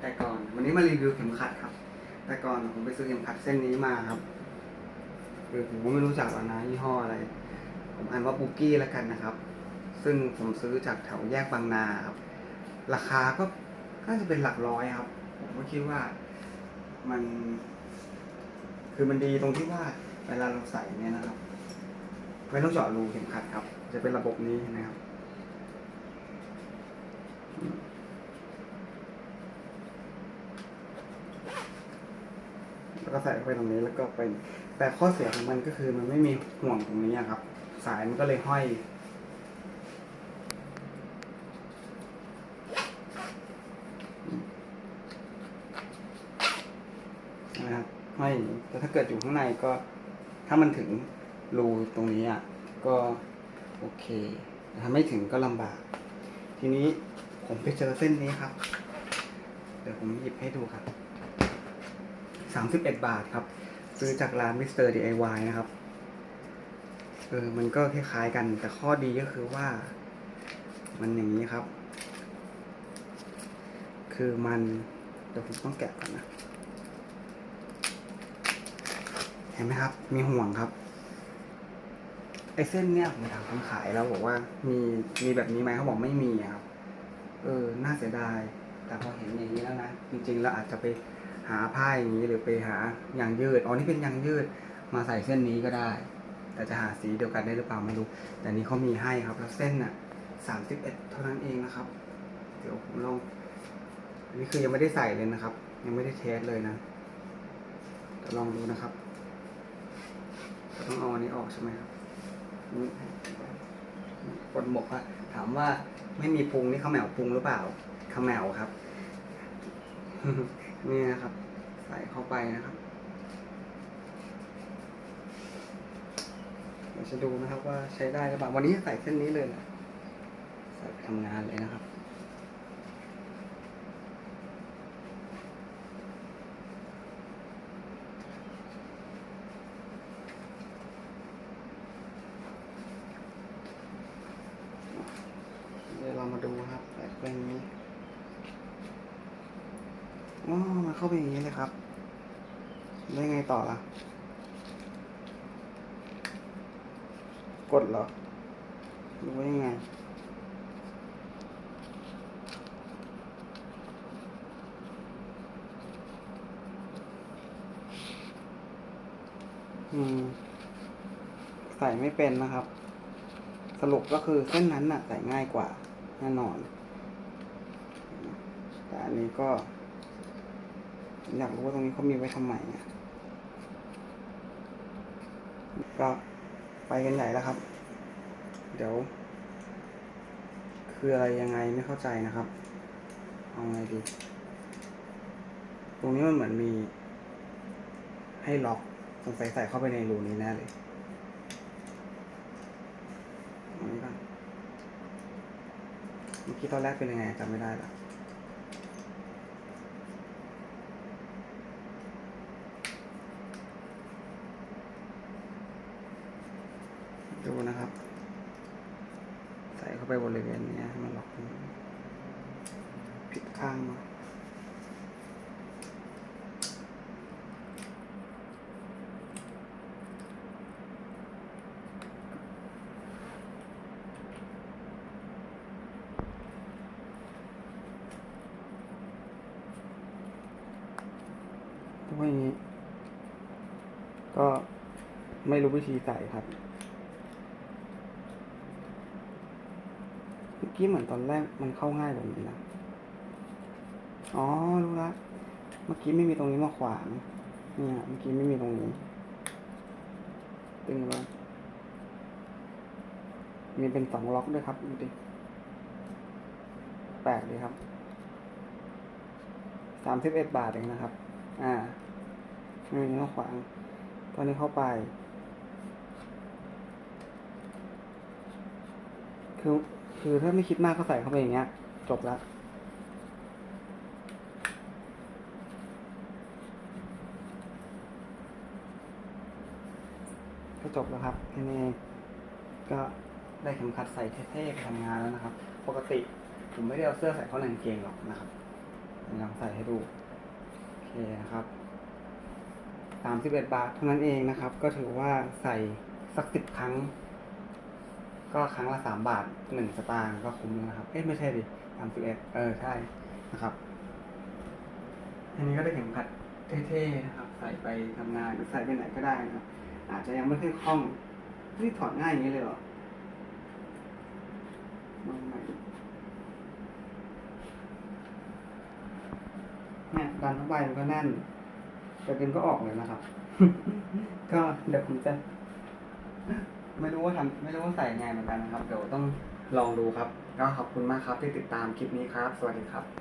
แต่ก่อน วันนี้มารีวิวเข็มขัดครับ แต่ก่อนผมไปซื้อเข็มขัดเส้นนี้มาครับคือผมก็ไม่รู้จักหรอกนะยี่ห้ออะไร ผมอ่านว่าบุกี้แล้วกันนะครับ ซึ่งผมซื้อจากแถวแยกบางนาครับ ราคาก็น่าจะเป็นหลักร้อยครับ ผมก็คิดว่ามัน คือมันดีตรงที่ว่าเวลาเราใส่เนี่ยนะครับ ไม่ต้องเจาะรูเข็มขัดครับ จะเป็นระบบนี้นะครับ แล้วก็ใส่เข้าไปตรงนี้แล้วก็เป็นแต่ข้อเสียของมันก็คือมันไม่มีห่วงตรงนี้ครับ สายมันก็เลยห้อย นะครับห้อยแต่ถ้าเกิดอยู่ข้างในก็ถ้ามันถึงรูตรงนี้อะก็โอเคถ้าไม่ถึงก็ลำบาก ทีนี้ผมไปเจอเส้นนี้ครับ เดี๋ยวผมหยิบให้ดูครับ สามสิบเอ็ดบาทครับ ซื้อจากร้านมิสเตอร์ดีไอวนะครับ เออ มันก็คล้ายๆกัน แต่ข้อดีก็คือว่า มันอย่างนี้ครับ คือมัน เดี๋ยวผมต้องแกะก่อนนะ เห็นไหมครับ มีห่วงครับไอ้เส้นเนี่ยผมถามคนขายแล้วบอกว่ามีมีแบบนี้ไหมเขาบอกไม่มีอะครับ เออ น่าเสียดาย แต่พอเห็นอย่างนี้แล้วนะ จริงๆเราอาจจะไป หาผ้าอย่างนี้หรือไปหายางยืดอ๋อนี่เป็นยางยืดมาใส่เส้นนี้ก็ได้ แต่จะหาสีเดียวกันได้หรือเปล่าไม่รู้ แต่นี้เขามีให้ครับแล้วเส้นน่ะสามสิบเอ็ดเท่านั้นเองนะครับ เดี๋ยวผมลองอันนี้คือยังไม่ได้ใส่เลยนะครับ ยังไม่ได้เทสเลยนะเดี๋ยวลองดูนะครับก็ต้องเอาอันนี้ออกใช่ไหมครับนี่กดหมกอะถามว่าไม่มีพุงนี่ข้าแหมวพุงหรือเปล่าข้าวแหมวครับ นี่นะครับ ใส่เข้าไปนะครับเดี๋ยวจะดูนะครับว่าใช้ได้หรือเปล่าวันนี้ใส่เส้นนี้เลยนะใส่ไปทำงานเลยนะครับ เดี๋ยวเรามาดูครับใส่ไปอย่างนี้ อ๋อมันเข้าไปอย่างนี้เลยครับ ได้ไงต่อล่ะ กดเหรอหรือว่ายังไงอืมใส่ไม่เป็นนะครับ สรุปก็คือเส้นนั้นน่ะใส่ง่ายกว่าแน่นอน แต่อันนี้ก็ อยากรู้ว่าตรงนี้เขามีไว้ทำไมอะก็ไปกันใหญ่แล้วครับ เดี๋ยว คืออะไรยังไงไม่เข้าใจนะครับ เอาไงดี ตรงนี้มันเหมือนมี ให้ล็อกสงสัยใส่เข้าไปในรูนี้แน่เลยอันนี้ก่อนเมื่อกี้ตอนแรกเป็นยังไงจำไม่ได้ละ ดูนะครับ ใส่เข้าไปบริเวณนี้ให้มันล็อกผิดข้างมาไม่นี้ก็ไม่รู้วิธีใส่ครับ เมื่อ กี้เหมือนตอนแรกมันเข้าง่ายแบบนี้นะ อ๋อ รู้ละ เมื่อกี้ไม่มีตรงนี้มาขวาง เนี่ย เมื่อกี้ไม่มีตรงนี้ ตึงแล้วมีเป็นสองล็อกด้วยครับดูดิแปลกดีครับ สามสิบเอ็ดบาทเองนะครับ อ่าไม่มีมาขวาง ตอนนี้เข้าไป คือคือถ้าไม่คิดมากก็ใส่เข้าไปอย่างเงี้ย จบละก็จบแล้วครับทีนี้ก็ได้เข็มขัดใส่เท่ๆไปทำงานแล้วนะครับ ปกติผมไม่ได้เอาเสื้อใส่เข้าในกางเกงหรอกนะครับลองใส่ให้ดู โอเคนะครับสามสิบเอ็ดบาทเท่านั้นเองนะครับ ก็ถือว่าใส่สักสิบครั้ง ก็ครั้งละสามบาทหนึ่งสตางค์ก็คุ้มแล้วนะครับ เอ๊ะไม่ใช่ดิสามสิบเอ็ดเออใช่นะครับ อันนี้ก็ได้เข็มขัดเท่ๆนะครับ ใส่ไปทำงานหรือใส่ไปไหนก็ได้นะครับ อาจจะยังไม่ค่อยคล่องนี่ถอดง่ายอย่างนี้เลยเหรอมองใหม่เนี่ยดันเข้าไปมันก็แน่นแต่ดึงก็ออกเลยนะครับ ก็เดี๋ยวผมจะ ไม่รู้ว่าทำไม่รู้ว่าใส่ไงเหมือนกันนะครับ เดี๋ยวต้องลองดูครับ ก็ขอบคุณมากครับที่ติดตามคลิปนี้ครับ สวัสดีครับ